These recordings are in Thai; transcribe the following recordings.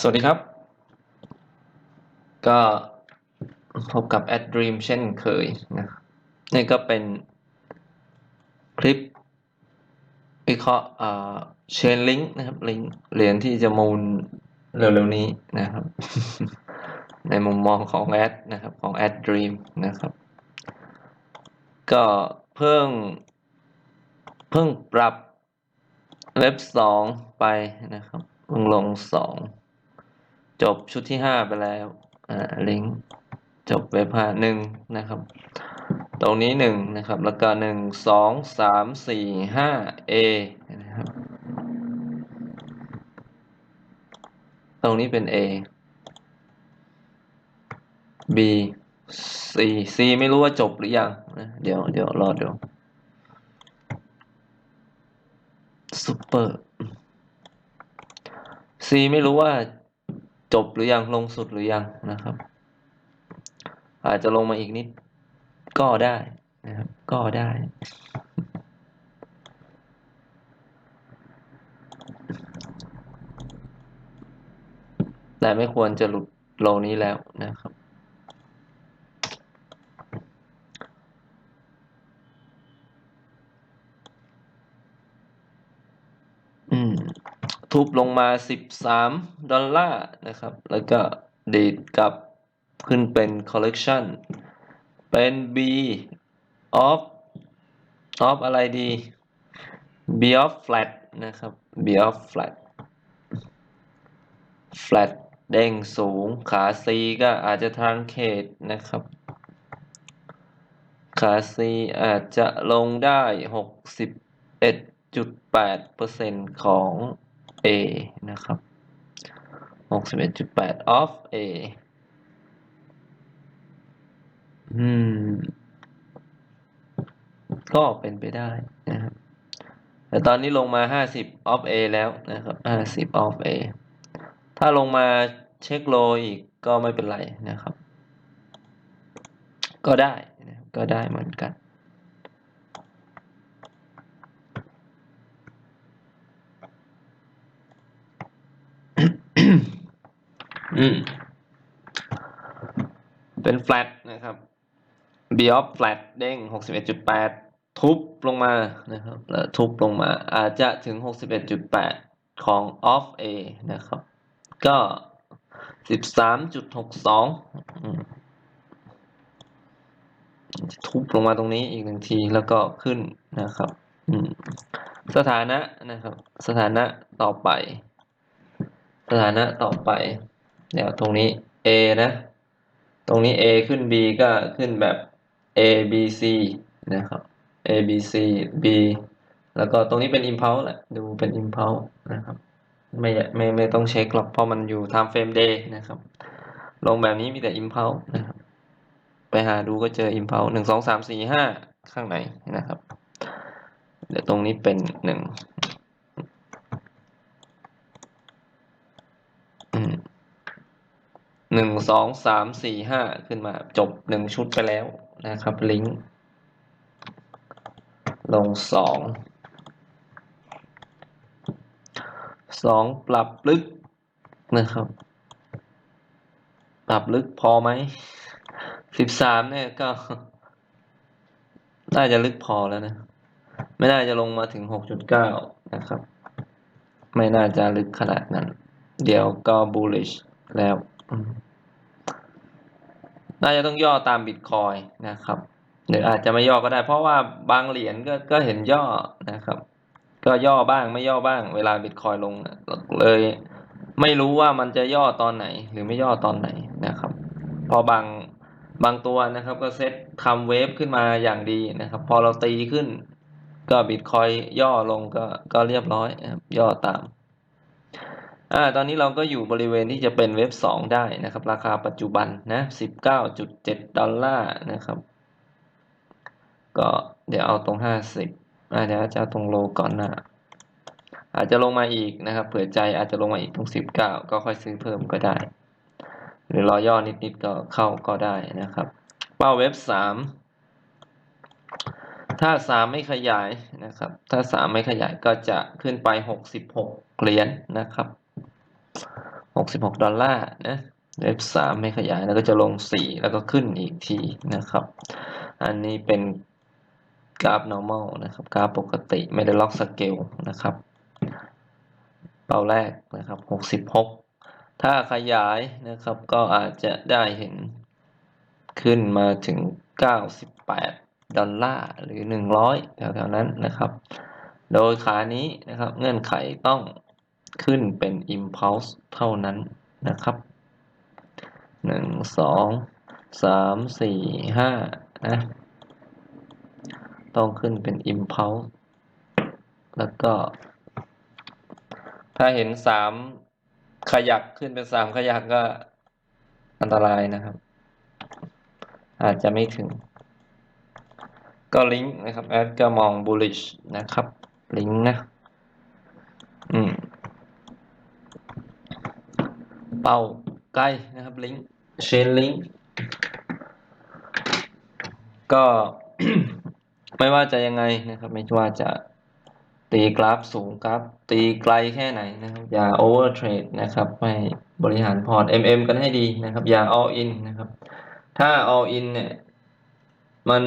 สวัสดีครับ ก็พบกับ Ad Dream เช่นเคยนะครับนี่ก็เป็นคลิปวิเคราะห์เชนลิงก์นะครับลิงก์เหรียญที่จะมูลเร็วๆนี้นะครับ ในมุมมองของ Ad นะครับของ Ad Dream นะครับ ก็เพิ่ง เพิ่งปรับเว็บสองไปนะครับเพิ่งลงสอง จบชุดที่ห้าไปแล้วอ่าลิงก์จบเว็บห้าหนึ่งนะครับ ตรงนี้หนึ่งนะครับแล้วก็หนึ่งสองสามสี่ห้า A นะครับตรงนี้เป็น A B C C ไม่รู้ว่าจบหรือยังนะเดี๋ยวเดี๋ยวรอเดี๋ยวซูเปอร์ C ไม่รู้ว่า จบหรือยังลงสุดหรือยังนะครับ อาจจะลงมาอีกนิด ก็ได้นะครับ ก็ได้แต่ไม่ควรจะหลุดโลนี้แล้วนะครับ อืม ทุบลงมา 13 ดอลลาร์นะครับ แล้วก็ดีดกลับขึ้นเป็น collection เป็น B of of อะไรดี B of flat นะครับ B of flat flat เด้งสูง ขา C ก็อาจจะ truncate นะครับ ขา C อาจจะลงได้ 61.8%ของ A นะครับ61.8 of A อืม ก็เป็นไปได้นะครับ แต่ตอนนี้ลงมา 50 of A แล้วนะครับ 50 of A ถ้าลงมาเช็คโลอีกก็ไม่เป็นไรนะครับ ก็ได้นะก็ได้เหมือนกัน อืม เป็น flat นะครับ b of flat เด้ง 61.8 ทุบลงมานะครับ แล้วทุบลงมา อาจจะถึง 61.8 ของ off A นะครับ ก็ 13.62อืมทุบลงมาตรงนี้อีกหนึ่งทีแล้วก็ขึ้นนะครับอืมสถานะนะครับ สถานะต่อไป สถานะต่อไป เดี๋ยวตรงนี้ A นะ ตรงนี้ A ขึ้น B ก็ขึ้นแบบ A B C นะครับ A B C B แล้วก็ตรงนี้เป็น impulse แหละ ดูเป็น impulse นะครับ ไม่ไม่ไม่ต้องเช็คหรอกเพราะมันอยู่ time frame day นะครับ ลงแบบนี้มีแต่ impulse นะครับ ไปหาดูก็เจอ impulse หนึ่งสองสามสี่ห้าข้างในนะครับ เดี๋ยวตรงนี้เป็นหนึ่ง หนึ่งสองสามสี่ห้าขึ้นมาจบหนึ่งชุดไปแล้วนะครับ ลิงก์ลงสองสองปรับลึกนะครับ ปรับลึกพอไหมสิบสามเนี่ยก็ น่าจะลึกพอแล้วนะ ไม่น่าจะลงมาถึงหกจุดเก้านะครับ ไม่น่าจะลึกขนาดนั้น เดี๋ยวก็ bullish แล้ว น่าจะต้องย่อตามบิตคอยนะครับหรืออาจจะไม่ย่อก็ได้ เพราะว่าบางเหรียญก็ก็เห็นย่อนะครับ ก็ย่อบ้างไม่ย่อบ้าง เวลาบิตคอยลงเลย ไม่รู้ว่ามันจะย่อตอนไหน หรือไม่ย่อตอนไหนนะครับ พอบางบางตัวนะครับ ก็เซตทำเวฟขึ้นมาอย่างดีนะครับ พอเราตีขึ้น ก็บิตคอยย่อลงก็ก็เรียบร้อยนะครับย่อตาม อ่าตอนนี้เราก็อยู่บริเวณที่จะเป็นเว็บสองได้นะครับ ราคาปัจจุบันนะสิบเก้าจุดเจ็ดดอลลาร์นะครับ ก็เดี๋ยวเอาตรงห้าสิบอ่าเดี๋ยวจะเอาตรงโลก่อนหน้าอาจจะลงมาอีกนะครับ เผื่อใจอาจจะลงมาอีกตรงสิบเก้าก็ค่อยซื้อเพิ่มก็ได้ หรือรอย่อนิดๆก็เข้าก็ได้นะครับ เป้าเว็บสามถ้าสามไม่ขยายนะครับ ถ้าสามไม่ขยายก็จะขึ้นไปหกสิบหกเหรียญนะครับ 66 ดอลลาร์นะ F3 ไม่ขยายแล้วก็จะลง 4 แล้วก็ขึ้นอีกทีนะครับ อันนี้เป็นกราฟ normal นะครับ กราฟปกติไม่ได้ล็อกสเกลนะครับ เป้าแรกนะครับ 66 ถ้าขยายนะครับก็อาจจะได้เห็นขึ้นมาถึง 98 ดอลลาร์หรือ 100 แถวๆนั้นนะครับ โดยขานี้นะครับเงื่อนไขต้อง ขึ้นเป็น impulse เท่านั้นนะครับหนึ่งสองสามสี่ห้านะต้องขึ้นเป็น impulse แล้วก็ ถ้าเห็นสามขยักขึ้นเป็นสามขยักก็อันตรายนะครับ อาจจะไม่ถึง ก็ลิงก์นะครับแอดก็มอง bullish นะครับ ลิงก์นะ อืม เป้าใกล้นะครับลิงก์เชนลิงก์ก็ไม่ว่าจะยังไงนะครับไม่ว่าจะตีกราฟสูงกราฟตีไกลแค่ไหนนะครับ อย่าโอเวอร์เทรดนะครับไม่บริหารพอร์ต MM กันให้ดีนะครับ อย่า all in นะครับ ถ้า all in เนี่ยมัน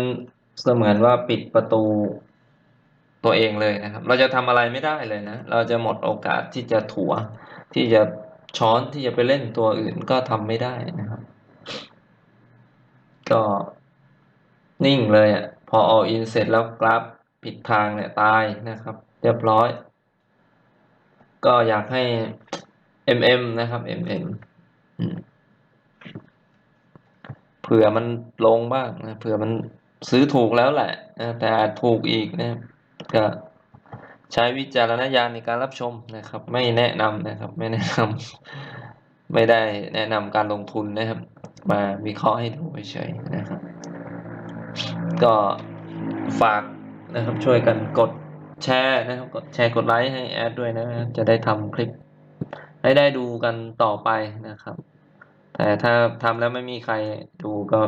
เสมือนว่าปิดประตูตัวเองเลยนะครับ เราจะทำอะไรไม่ได้เลยนะ เราจะหมดโอกาสที่จะถัวที่จะ ช้อนที่จะไปเล่นตัวอื่นก็ทำไม่ได้นะครับ ก็นิ่งเลยอะพอ all in เสร็จแล้วกราฟผิดทางเนี่ยตายนะครับ เรียบร้อย ก็อยากให้ MM นะครับ MM อืมเผื่อมันลงบ้างนะเผื่อมันซื้อถูกแล้วแหละแต่อาจถูกอีกนะก็ ใช้วิจารณญาณในการรับชมนะครับ ไม่แนะนำนะครับ ไม่แนะนำไม่ได้แนะนำการลงทุนนะครับ มาวิเคราะห์ให้ดูเฉยๆนะครับ ก็ฝากนะครับช่วยกันกดแชร์นะครับ กดแชร์กดไลค์ให้แอดด้วยนะจะได้ทำคลิป ให้ได้ดูกันต่อไปนะครับ แต่ถ้าทำแล้วไม่มีใครดูก็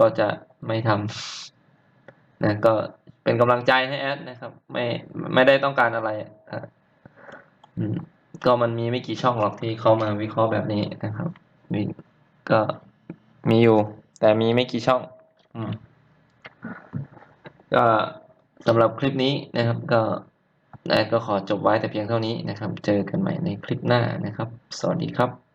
ก็จะไม่ทำนะก็ เป็นกำลังใจให้แอดนะครับ ไม่ไม่ได้ต้องการอะไรอะอืมก็มันมีไม่กี่ช่องหรอกที่เขามาวิเคราะห์แบบนี้นะครับมีก็มีอยู่ แต่มีไม่กี่ช่อง อืมก็สำหรับคลิปนี้นะครับ ก็แอดก็ขอจบไว้แต่เพียงเท่านี้นะครับ เจอกันใหม่ในคลิปหน้านะครับ สวัสดีครับ